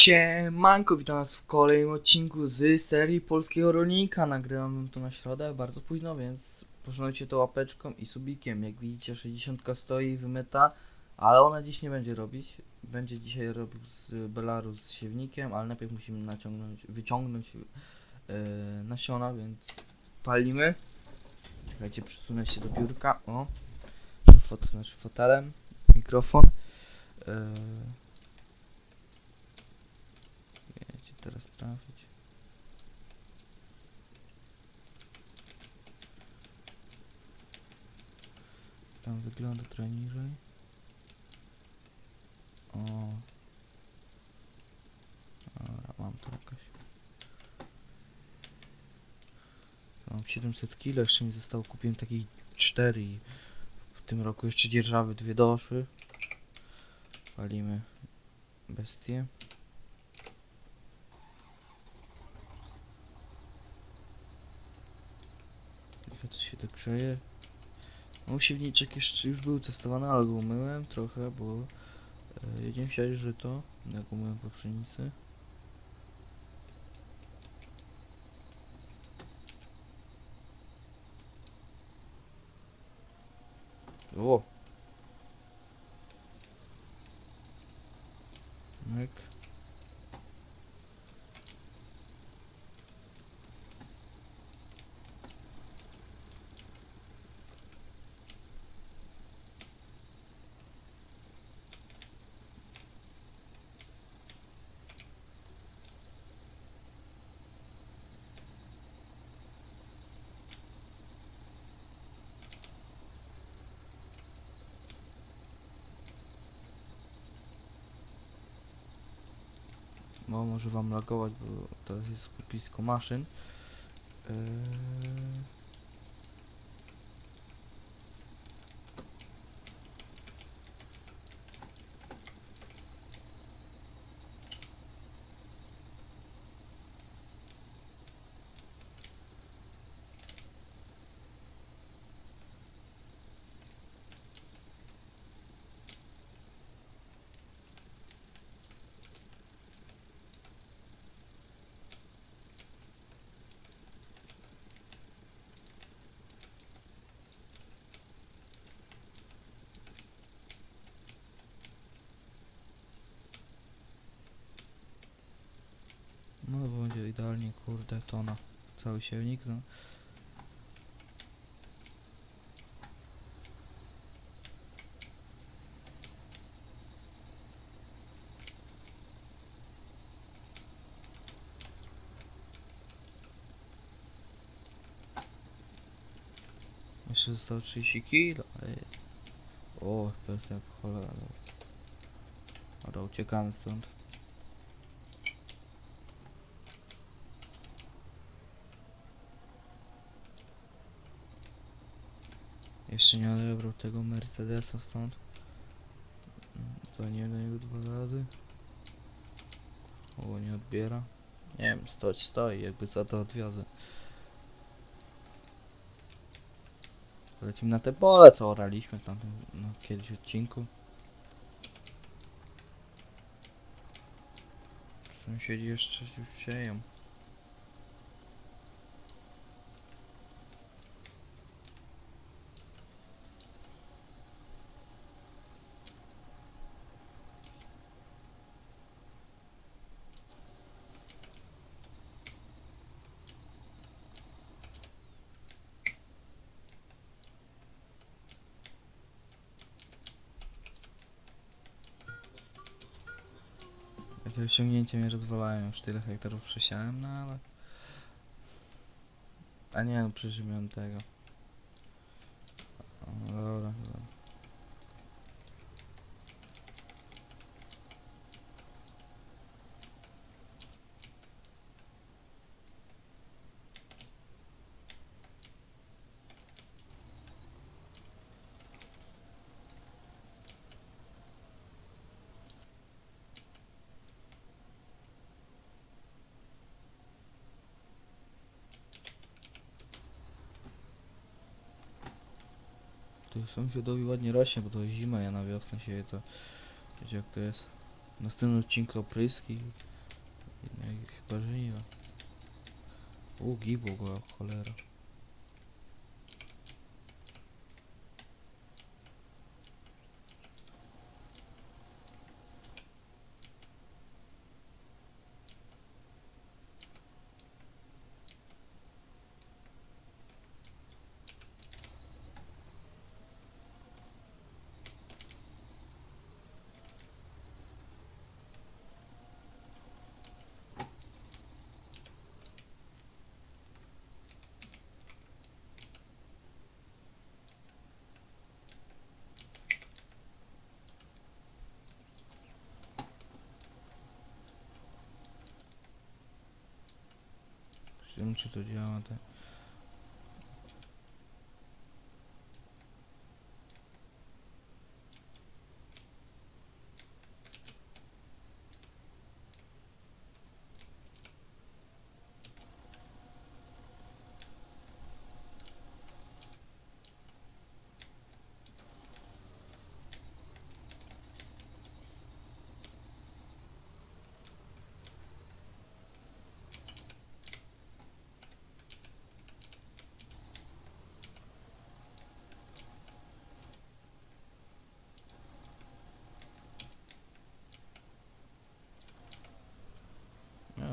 Siemanko, witam was w kolejnym odcinku z serii Polskiego Rolnika. Nagrywam to na środę, bardzo późno, więc poszanujcie to łapeczką i subikiem. Jak widzicie 60 stoi wymyta, ale ona dziś nie będzie robić. Będzie dzisiaj robił z Belarus z siewnikiem, ale najpierw musimy naciągnąć, wyciągnąć yy, nasiona, więc palimy. Czekajcie, przesunę się do biurka. O, fot, znaczy fotelem, mikrofon. Yy, Wiecie, teraz trafić. Tam wygląda trochę niżej. O. Dobra, mam to jakoś. Mam 700 kg, jeszcze mi zostało, kupiłem takich 4 i w tym roku jeszcze dzierżawy dwie doszły. Palimy bestie. To się tak grzeje. No siewniczek jeszcze już był testowany, ale go umyłem trochę, bo e, jedziemy siać żyto, jak umyłem po pszenicy. O! Myk. No, może wam lagować, bo teraz jest skupisko maszyn. Eee... No bo będzie idealnie, kurde, tona. Cały siewnik, no. Jeszcze zostało 30 kilo. Ej. O, to jest jak cholera. Dobra, uciekamy stąd. Jeszcze nie odebrał tego Mercedesa stąd. Dzwoniłem do niego dwa razy. O, nie odbiera. Nie wiem, stoi, stoi, jakby za to odwiozę. Lecimy na te pole, co oraliśmy tam no, kiedyś odcinku. Sąsiedzi jeszcze już sieją. Ja to osiągnięcie mnie rozwalają, już tyle hektarów przesiałem, no ale... A nie, no przecież miałem tego. tu sąsiadowi ładnie rośnie, bo to zima, ja na wiosnę sieję to. Wiecie jak to jest. W następnym opryski. No chyba żeniwa. U, gibło go, cholera. Nie wiem czy to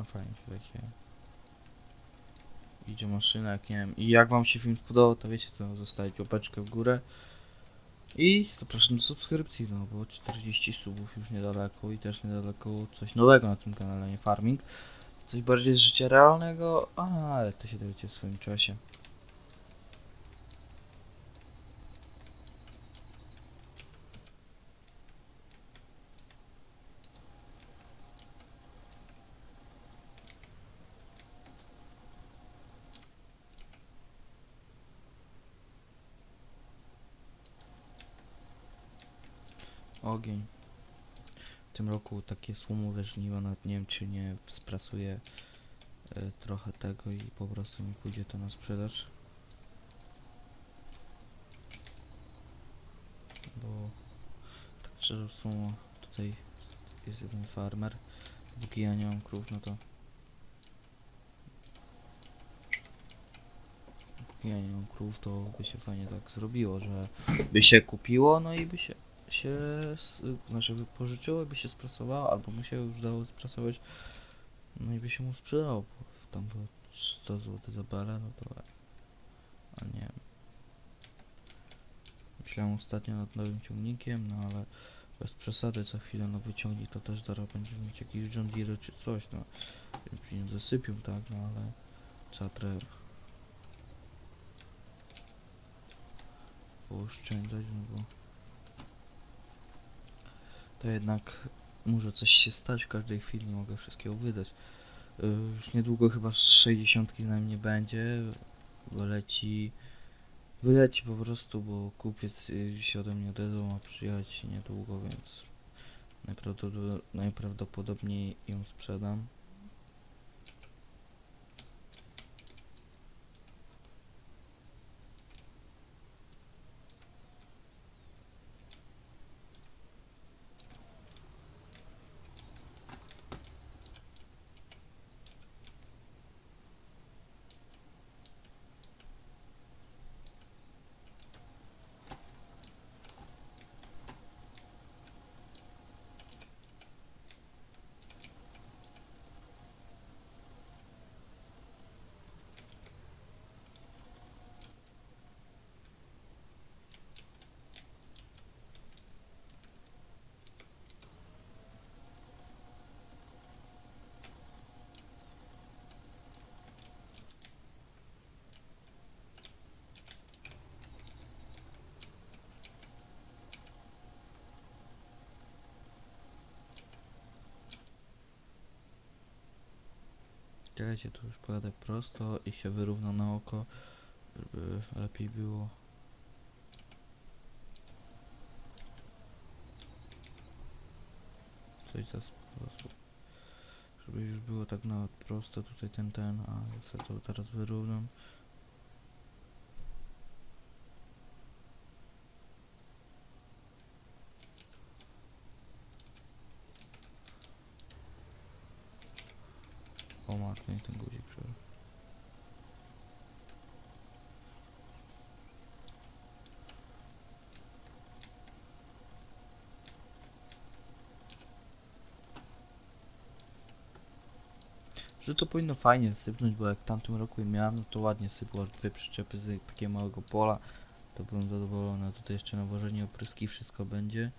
fajnie się leci. Idzie maszyna, jak nie wiem. I jak wam się film spodobał, to wiecie co, zostawić łapeczkę w górę. I zapraszam do subskrypcji, no bo 40 subów już niedaleko i też niedaleko coś nowego na tym kanale, nie farming. Coś bardziej z życia realnego, ale to się dowiecie w swoim czasie. Ogień. W tym roku takie słumowe żniwo, nawet nie wiem czy nie sprasuję e, trochę tego i po prostu mi pójdzie to na sprzedaż. Bo tak szczerze sumo tutaj jest jeden farmer. Póki ja nie mam krów, no to póki ja nie mam krów, to by się fajnie tak zrobiło, że by się kupiło, no i by się się, znaczy wypożyczyło, by się sprasowało, albo mu się już dało sprasować, no i by się mu sprzedało, bo tam było 100 zł za belę, no to, a nie. Myślałem ostatnio nad nowym ciągnikiem, no ale bez przesady, za chwilę nowy ciągnik to też zaraz będziemy mieć jakiś John Deere czy coś, no. Pieniądze sypią, tak, no ale trzeba trochę pooszczędzać, no bo to jednak może coś się stać w każdej chwili, nie mogę wszystkiego wydać. Y, Już niedługo chyba z 60 z nami nie będzie. Wyleci. Wyleci po prostu, bo kupiec y, się ode mnie odezwał, ma przyjechać niedługo, więc najprawdopodobniej ją sprzedam. Czekajcie, tu już pojadę prosto i się wyrówna na oko, żeby lepiej było. Coś za sposób. Żeby już było tak na prosto tutaj ten, ten, a ja sobie to teraz wyrównam. O matko, nie ten guzik przeżył. Że to powinno fajnie sypnąć, bo jak w tamtym roku miałem, no to ładnie sypło dwie przyczepy z takiego małego pola. To byłem zadowolony, tutaj jeszcze nawożenie opryski, wszystko będzie.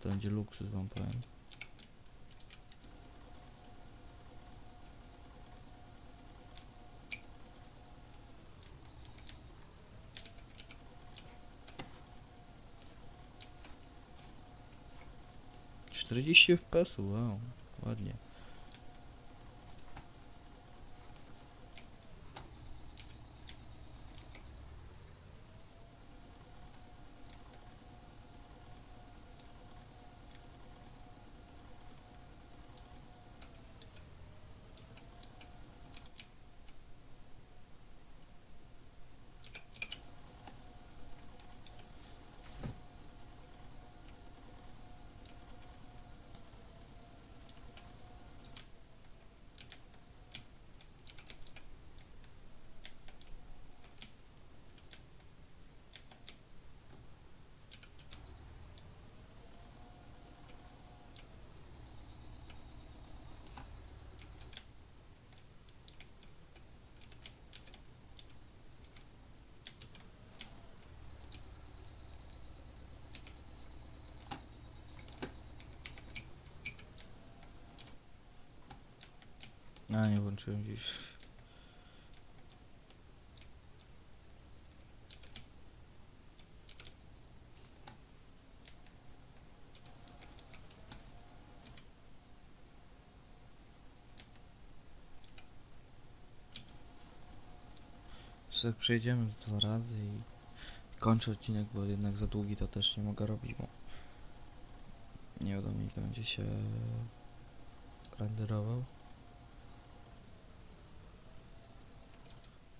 To będzie luksus wam powiem. 4000 FPS, вау, ладно. A nie włączyłem gdzieś. Tak przejdziemy dwa razy i kończę odcinek, bo jednak za długi to też nie mogę robić, bo nie wiadomo ile będzie się renderował.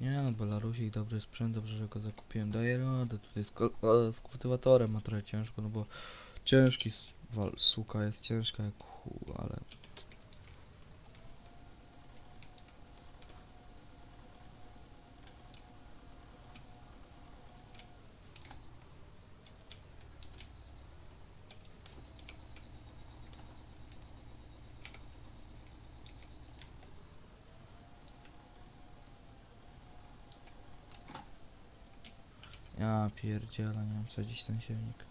Nie no, Belarusik, dobry sprzęt, dobrze, że go zakupiłem. Daję radę tutaj z, z kultywatorem, ma trochę ciężko, no bo ciężki suka jest ciężka jak chuj, ale... Ja pierdzielę, nie co dziś ten silnik.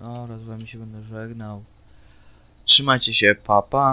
Dobra, z wami się będę żegnał. Trzymajcie się, papa. Pa.